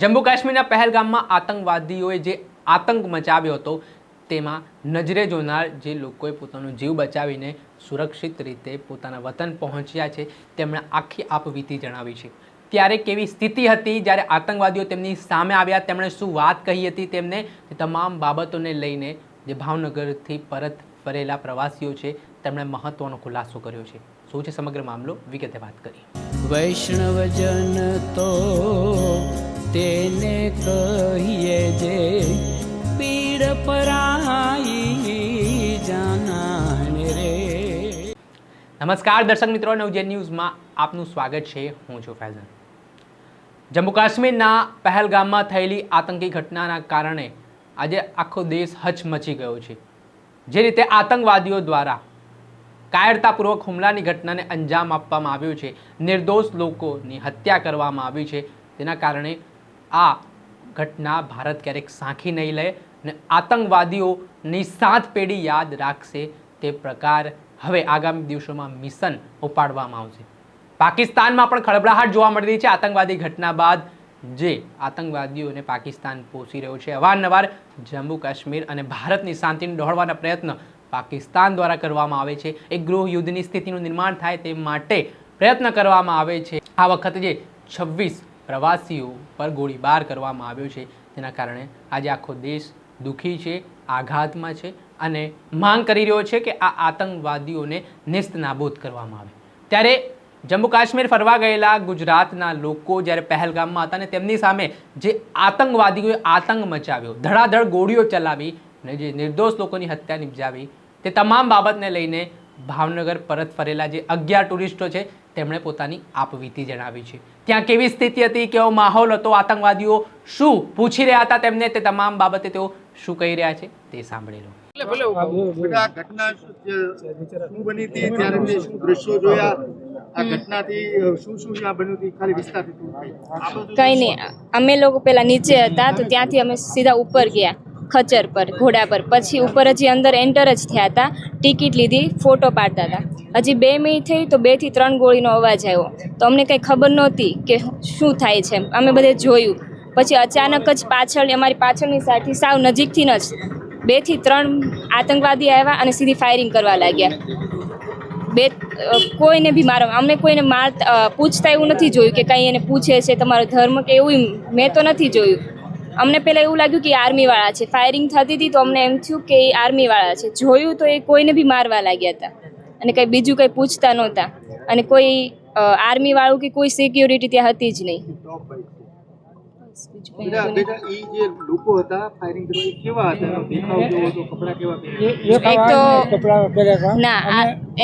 જમ્મુ કાશ્મીરના પહેલગામમાં આતંકવાદીઓએ જે આતંક મચાવ્યો હતો, તેમાં નજરે જોનાર જે લોકોએ પોતાનો જીવ બચાવીને સુરક્ષિત રીતે પોતાના વતન પહોંચ્યા છે, તેમણે આખી આપવીતી જણાવી છે. ત્યારે કેવી સ્થિતિ હતી? જ્યારે આતંકવાદીઓ તેમની સામે આવ્યા, તેમણે શું વાત કહી હતી તેમને? તમામ બાબતોને લઈને જે ભાવનગરથી પરત ફરેલા પ્રવાસીઓ છે, તેમણે મહત્વનો ખુલાસો કર્યો છે. શું છે સમગ્ર મામલો? વિગતે વાત કરી વૈષ્ણવજન તો તેને કહીએ જે પીડ પરાઈ જાનાને રે. નમસ્કાર દર્શક મિત્રો નવજેન ન્યૂઝમાં આપનું સ્વાગત છે. હું છું ફૈઝન જમ્મુ કાશ્મીરના પહેલગામમાં થયેલી આતંકી ઘટનાના કારણે આજે આખો દેશ હચમચી ગયો છે. જે રીતે આતંકવાદીઓ દ્વારા કાયરતાપૂર્વક હુમલાની ઘટનાને અંજામ આપવામાં આવ્યો છે. નિર્દોષ લોકોની હત્યા કરવામાં આવી છે. તેના કારણે આ ઘટના ભારત ક્યારેક સાંખી નહીં લે અને આતંકવાદીઓની સાત પેઢી યાદ રાખશે તે પ્રકાર હવે આગામી દિવસોમાં મિશન ઉપાડવામાં આવશે. પાકિસ્તાનમાં પણ ખળભળાહટ જોવા મળી રહી છે આતંકવાદી ઘટના બાદ જે આતંકવાદીઓને પાકિસ્તાન પોષી રહ્યો છે. અવારનવાર જમ્મુ કાશ્મીર અને ભારતની શાંતિને દોહળવાના પ્રયત્ન પાકિસ્તાન દ્વારા કરવામાં આવે છે. એક ગૃહ યુદ્ધની સ્થિતિનું નિર્માણ થાય તે માટે પ્રયત્ન કરવામાં આવે છે. આ વખતે જે છવ્વીસ પ્રવાસીઓ પર ગોળીબાર કરવામાં આવ્યો છે. તેના કારણે આજે આખો દેશ દુઃખી છે, આઘાતમાં છે અને માંગ કરી રહ્યો છે કે આ આતંકવાદીઓને નિસ્ત નાબૂદ કરવામાં આવે. ત્યારે જમ્મુ કાશ્મીર ફરવા ગયેલા ગુજરાતના લોકો જ્યારે પહેલગામમાં હતા અને તેમની સામે જે આતંકવાદીઓએ આતંક મચાવ્યો, ધડાધડ ગોળીઓ ચલાવી અને જે નિર્દોષ લોકોની હત્યા નિપજાવી, તે તમામ બાબતને લઈને ભાવનગર પરત ફરેલા જે અગિયાર ટુરિસ્ટો છે તેમણે પોતાની આપવીતી જણાવી છે. ત્યાં કેવી સ્થિતિ હતી કેવો માહોલ હતો આતંકવાદીઓ શું પૂછી રહ્યા હતા તેમને તે તમામ બાબતે તેઓ શું કહી રહ્યા છે તે સાંભળી લો. ઘટના શું બની હતી ત્યારે શું દ્રશ્યો જોયા? આ ઘટનાથી શું શું બન્યું હતું ખાલી વિસ્તારથી થોડું કહી. આ બધું કંઈ નહીં. અમે લોકો પેલા નીચે હતા તો ત્યાંથી અમે સીધા ઉપર ગયા ખચર પર ઘોડા પર. પછી ઉપર હજી અંદર એન્ટર જ થયા હતા ટિકિટ લીધી ફોટો પાડતા હતા. હજી બે મિનિટ થઈ તો બેથી ત્રણ ગોળીનો અવાજ આવ્યો. તો અમને કંઈ ખબર નહોતી કે શું થાય છે અમે બધે જોયું. પછી અચાનક જ પાછળ અમારી પાછળની સાઈડથી સાવ નજીકથી જ બેથી ત્રણ આતંકવાદી આવ્યા અને સીધી ફાયરિંગ કરવા લાગ્યા. બે કોઈને બી મારો અમને કોઈને માર પૂછતા એવું નથી જોયું કે કંઈ એને પૂછે છે તમારો ધર્મ કે એવું મેં તો નથી જોયું. અમને પહેલાં એવું લાગ્યું કે આર્મીવાળા છે. ફાયરિંગ થતી હતી તો અમને એમ થયું કે એ આર્મીવાળા છે. જોયું તો એ કોઈને બી મારવા લાગ્યા હતા. અને કંઈ બીજું કંઈ પૂછતા નહોતા. અને કોઈ આર્મીવાળું કે કોઈ સિક્યુરિટી ત્યાં હતી જ નહીં.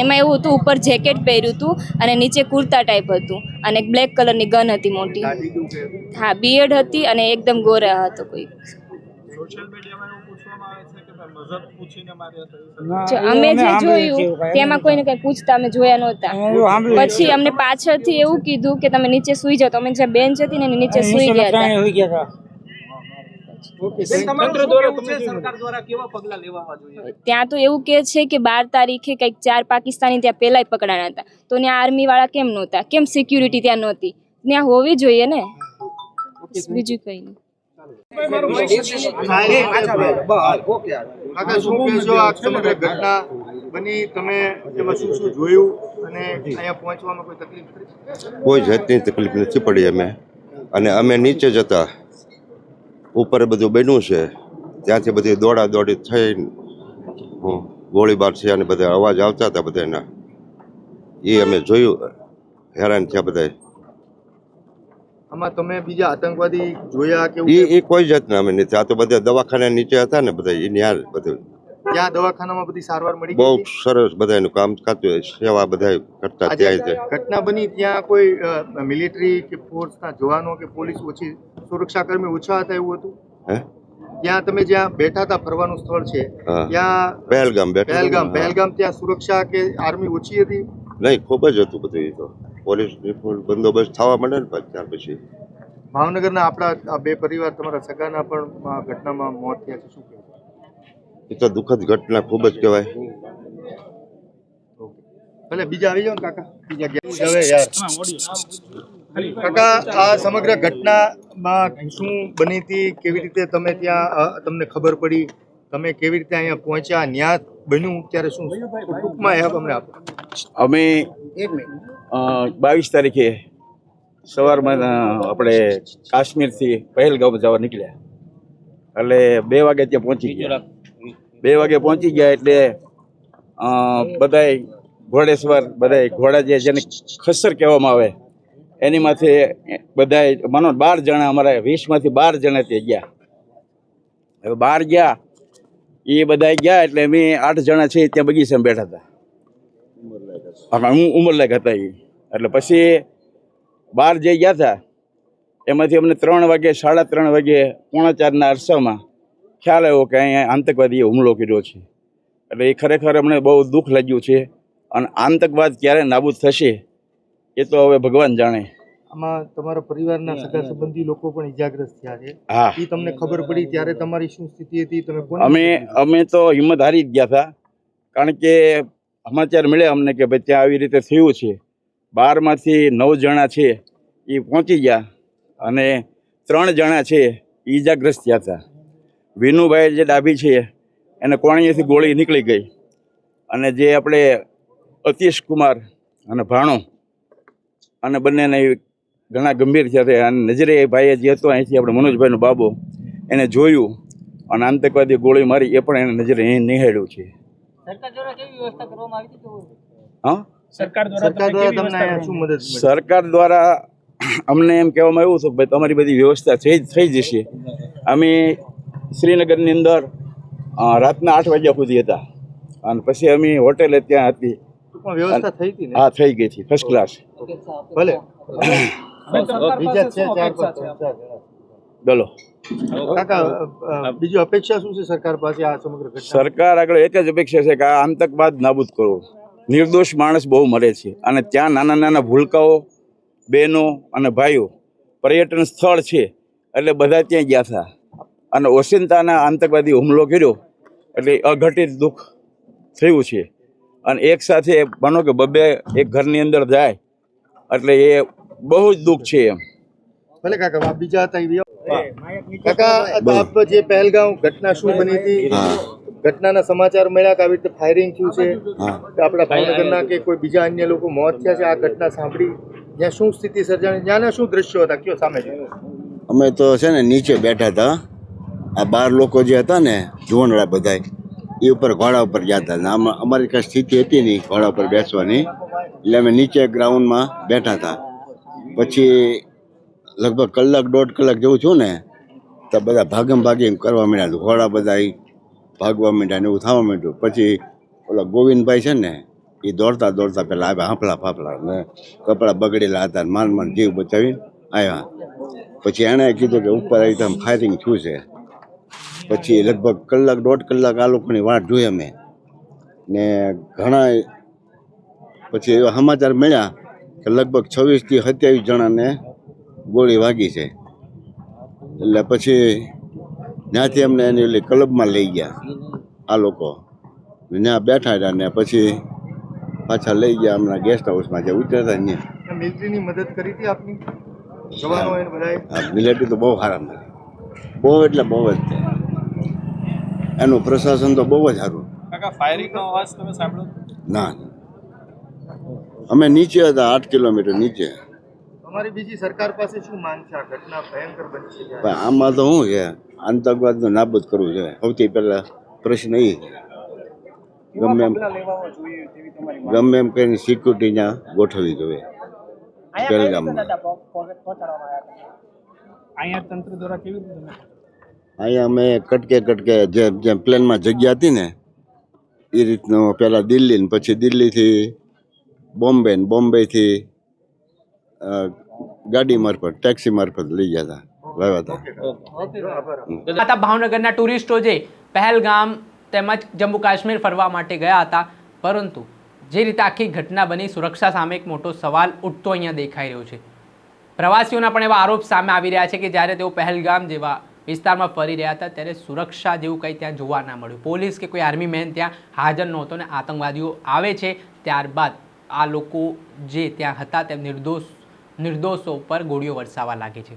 એમાં એવું હતું ઉપર જેકેટ પહેર્યું હતું અને નીચે કુર્તા ટાઈપ હતું અને એક બ્લેક કલરની ગન હતી મોટી? હા બીએડ હતી અને એકદમ ગોરા હતો કોઈ. જો અમે જે જોયું તેમાં કોઈને કઈ પૂછતા અમે જોયા નહોતા. પછી અમને પાછળથી એવું કીધું કે તમે નીચે સુઈ જાઓ. અમે જ્યાં બેન્ચ હતી ને નીચે સુઈ ગયા હતા. ઓકે, તંત્ર દ્વારા તમને શું? ત્યાં તો એવું કે છે કે બાર તારીખે કંઈક ચાર પાકિસ્તાની ત્યાં પહેલાંય પકડાયા હતા. તો ત્યાં આર્મી વાળા કેમ નહોતા? કેમ સિક્યુરિટી ત્યાં નહોતી? ત્યાં હોવી જોઈએ ને? બીજું કઈ નહીં. કોઈ તકલીફ કોઈ જાતની તકલીફ નથી પડી અમે. અને અમે નીચે જતા ઉપર બધું બન્યું છે. ત્યાંથી બધી દોડા દોડી થઈ ગોળીબાર છે અને બધા અવાજ આવતા હતા બધાના. એ અમે જોયું, હેરાન થયા બધા આમાં તમે બીજા આતંકવાદી જોયા કે એ એ કોઈ? જાતના અમે નથી. આ તો બધા દવાખાના નીચે હતા ને બધા એની હાર બધું. ત્યાં દવાખાનામાં બધી સારવાર મળી બહુ સરસ બધાનું કામ થતું સેવા બધા કરતા ત્યાં ઘટના બની ત્યાં કોઈ મિલિટરી કે ફોર્સના જવાનો કે પોલીસ ઓછી સુરક્ષા કર્મી ઓછા હતા એવું હતું? હે? ત્યાં તમે જ્યાં બેઠા હતા ફરવાનું સ્થળ છે ત્યાં પહેલગામ પહેલગામ ત્યાં સુરક્ષા કે આર્મી ઓછી હતી? નહીં ખૂબ જ હતું બધું એ તો. પોલીસ બંદોબસ્ત થવા માંડે ને પછી ત્યાર પછી. ભાવનગરના આપણા આ બે પરિવાર તમારા સગાના પણ ઘટનામાં મોત થયા છે શું કહેવાય એ તો દુઃખદ ઘટના ખૂબ જ કહેવાય. ભલે બીજા આવી જાઓ ને કાકા બીજા ગયા હવે યાર. કાકા આ સમગ્ર ઘટનામાં શું બની હતી? કેવી રીતે તમે ત્યાં તમને ખબર પડી? તમે કેવી રીતે અહીંયા પહોંચ્યા? ન્યા બન્યું? ત્યારે શું ટૂંકમાં એ અમને આપો. અમે એક મિનિટ. બાવીસ તારીખે સવારમાં આપણે કાશ્મીરથી પહેલગામ જવા નીકળ્યા. એટલે બે વાગે ત્યાં પહોંચી ગયા. બે વાગે પહોંચી ગયા એટલે બધાય ઘોડેસવાર, બધાય ઘોડા જે, જેને ખસર કહેવામાં આવે એની માથે બધાય, માનો બાર જણા, અમારા વીસમાંથી બાર જણા તે ગયા. હવે બાર ગયા, એ બધા ગયા એટલે અમે આઠ જણા છે ત્યાં બગીચામાં બેઠા હતા. હા હું ઉંમરલાયક હતા એ એટલે પછી બહાર જે ગયા હતા એમાંથી અમને ત્રણ વાગે સાડા ત્રણ વાગે પોણા ચારના અરસામાં ખ્યાલ આવ્યો કે અહીંયા આતંકવાદીએ હુમલો કર્યો છે. એટલે એ ખરેખર અમને બહુ દુઃખ લાગ્યું છે. અને આતંકવાદ ક્યારે નાબૂદ થશે એ તો હવે ભગવાન જાણે. આમાં તમારા પરિવારના સગા સંબંધી લોકો પણ ઇજાગ્રસ્ત થયા છે. હા. એ તમને ખબર પડી ત્યારે તમારી શું સ્થિતિ હતી તમે અમે અમે તો હિંમત હારી જ ગયા હતા કારણ કે સમાચાર મળ્યા અમને કે ભાઈ ત્યાં આવી રીતે થયું છે. બારમાંથી નવ જણા છે, એ પહોંચી ગયા અને ત્રણ જણા છે ઈજાગ્રસ્ત થયા હતા. વિનુભાઈ જે ડાભી છે, એને કોણીએથી ગોળી નીકળી ગઈ. અને જે આપણે અતીશ કુમાર અને ભાણો અને બંનેને ઘણા ગંભીર થયા હતા. અને નજરે ભાઈએ જે હતો અહીંથી આપણે મનોજભાઈનો બાબો, એને જોયું અને આતંકવાદી ગોળી મારી એ પણ એને નજરે અહીં નિહાળ્યું છે. હા? સરકાર દ્વારા તમને શું મદદ સરકાર દ્વારા અમને એમ કહેવામાં આવ્યું હતું કે ભાઈ તમારી બધી વ્યવસ્થા થઈ થઈ જશે. અમે શ્રીનગરની અંદર રાતના આઠ વાગ્યા સુધી હતા. અને પછી અમે હોટેલે ત્યાં હતી. વ્યવસ્થા થઈ હતી હા થઈ ગઈ હતી. ફર્સ્ટ ક્લાસ ભલે. બીજા છે ચાર પાંચ ચાર જણા. બોલો. કાકા અ, અપેક્ષા શું છે સરકાર પાસે આ સમગ્ર સરકાર આગળ એક જ અપેક્ષા છે કે આ આતંકવાદ નાબૂદ કરો નિર્દોષ માણસ બહુ મરે છે. અને ત્યાં નાના નાના ભૂલકાઓ બહેનો અને ભાઈઓ પર્યટન સ્થળ છે. એટલે બધા ત્યાં ગયા હતા અને ઓશિંતાના આતંકવાદી હુમલો કર્યો. એટલે અઘટિત દુઃખ થયું છે. અને એક સાથે માનો કે બબે એક ઘરની અંદર જાય. એટલે એ બહુ જ દુઃખ છે એમ. ભલે કાકા બીજા હતા. કાકા આપ જે પહેલગામ ઘટના શું બની હતી? ઘટનાના સમાચાર મળ્યા કે આવી રીતે ફાયરિંગ થયું છે? કે આપણા ભાવનગરના કે કોઈ બીજા અન્ય લોકો મોત થયા છે? આ ઘટના સાંભળી ત્યાં શું સ્થિતિ સર્જાણી? ત્યાંના શું દ્રશ્યો હતા? કયો સામે છે? અમે તો છે ને નીચે બેઠા હતા. આ બાર લોકો જે હતા ને જુવાનડા બધાય એ ઉપર ઘોડા ઉપર જતા હતા. અમારી કાંઈ સ્થિતિ હતી નહીં ઘોડા ઉપર બેસવાની. એટલે અમે નીચે ગ્રાઉન્ડમાં બેઠા હતા. પછી લગભગ કલાક, દોઢ કલાક જેવું છું ને, તો બધા ભાગમ ભાગી કરવા માંડ્યા. ઘોડા બધા ભાગવા માંડ્યા ને એવું થવા માંડ્યું. પછી ઓલા ગોવિંદભાઈ છે ને એ દોડતા દોડતા પેલા આવ્યા હાંફળા ફાફલા ને કપડાં બગડેલા હતા માન માન જીવ બચાવીને આવ્યા. પછી એણે કીધું કે ઉપર આવી તમે ફાયરિંગ થયું છે. પછી લગભગ કલાક, દોઢ કલાક આ લોકોની વાટ જોઈ અમે. ને ઘણા પછી એવા સમાચાર મળ્યા કે લગભગ છવ્વીસથી સત્યાવીસ જણાને ગોળી વાગી છે. એટલે પછી ત્યાંથી અમને એની ઓલી ક્લબમાં લઈ ગયા આ લોકો. ત્યાં બેઠા હતા ને પછી પાછા લઈ ગયા હમણાં ગેસ્ટ હાઉસમાં જે હતા ત્યાં. મિલિટરીની મદદ કરી હતી આપની? મિલિટરી તો બહુ સારા મળે બહુ એટલે બહુ જ છે. એનું પ્રશાસન તો બહુ જ સારું ના ના. અમે નીચે હતા આઠ કિલોમીટર નીચે. અમારી બીજી સરકાર પાસે શું માંગ છે? આ ઘટના ભયંકર બની છે ત્યારે. પણ આમાં તો શું છે? આતંકવાદનું નાબૂદ કરવું છે. સૌથી પહેલા પ્રશ્ન એ છે. ગમે એમ ગમે એમ કરીને સિક્યુરિટી ત્યાં ગોઠવવી જોઈએ પહેલગામમાં અહીંયા અમે કટકે કટકે જે જેમ પ્લેનમાં જગ્યા હતી ને એ રીતનું પહેલાં દિલ્હી ને પછી દિલ્હીથી બોમ્બે ને બોમ્બેથી અ, ગાડી મારફત ટેક્સી મારફત લઈ ગયા હતા લાવ્યા હતા હતા ભાવનગરના ટુરિસ્ટો જે પહેલગામ તેમજ જમ્મુ કાશ્મીર ફરવા માટે ગયા હતા પરંતુ જે રીતે આખી ઘટના બની સુરક્ષા સામે એક મોટો સવાલ ઉઠતો અહીંયા દેખાઈ રહ્યો છે. પ્રવાસીઓના પણ એવા આરોપ સામે આવી રહ્યા છે કે જ્યારે તેઓ પહેલગામ જેવા વિસ્તારમાં ફરી રહ્યા હતા ત્યારે સુરક્ષા જેવું કંઈ ત્યાં જોવા ના મળ્યું. પોલીસ કે કોઈ આર્મી મેન ત્યાં હાજર નહોતો ને આતંકવાદીઓ આવે છે ત્યારબાદ આ લોકો જે ત્યાં હતા તેમ નિર્દોષ નિર્દોષો પર ગોળીઓ વરસાવવા લાગે છે.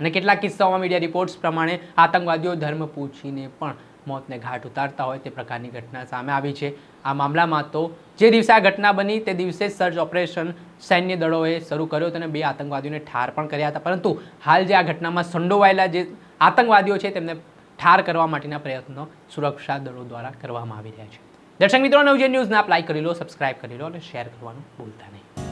અને કેટલાક કિસ્સાઓમાં મીડિયા રિપોર્ટ્સ પ્રમાણે આતંકવાદીઓ ધર્મ પૂછીને પણ મોતને ઘાટ ઉતારતા હોય તે પ્રકારની ઘટના સામે આવી છે. આ મામલામાં તો જે દિવસે આ ઘટના બની તે દિવસે સર્ચ ઓપરેશન સૈન્ય દળોએ શરૂ કર્યો અને બે આતંકવાદીઓને ઠાર પણ કર્યા હતા. પરંતુ હાલ જે આ ઘટનામાં સંડોવાયેલા જે આતંકવાદીઓ છે તેમને ઠાર કરવા માટેના પ્રયત્નો સુરક્ષા દળો દ્વારા કરવામાં આવી રહ્યા છે. દર્શક મિત્રો નવજે ન્યૂઝને આપ લાઇક કરી લો સબસ્ક્રાઇબ કરી લો અને શેર કરવાનું ભૂલતા નહીં.